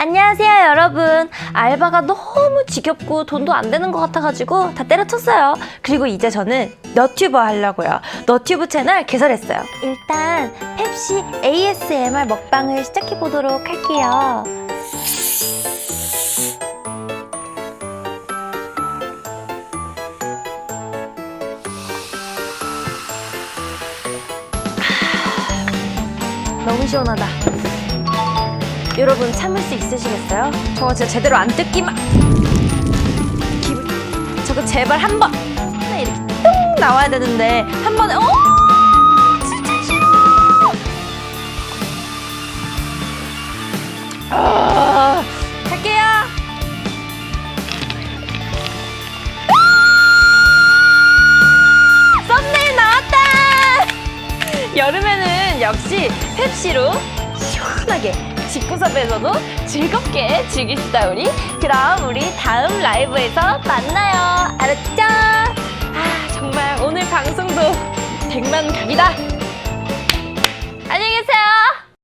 안녕하세요 여러분. 알바가 너무 지겹고 돈도 안 되는 것 같아가지고 다 때려쳤어요. 그리고 이제 저는 너튜버 하려고요. 너튜브 채널 개설했어요. 일단 펩시 ASMR 먹방을 시작해보도록 할게요. 너무 시원하다 여러분 참을 수 있으시겠어요? 저거 진짜 제대로 안 뜯기만. 기분. 저거 제발 한번. 하나 이렇게 뚱 나와야 되는데 한 번에 어! 진짜 싫어! 아, 갈게요. 아! 썸네일 나왔다! 여름에는 역시 펩시로 시원하게 집구석에서도 즐겁게 즐깁시다 우리 그럼 우리 다음 라이브에서 만나요. 알았죠? 아 정말 오늘 방송도 백만 각이다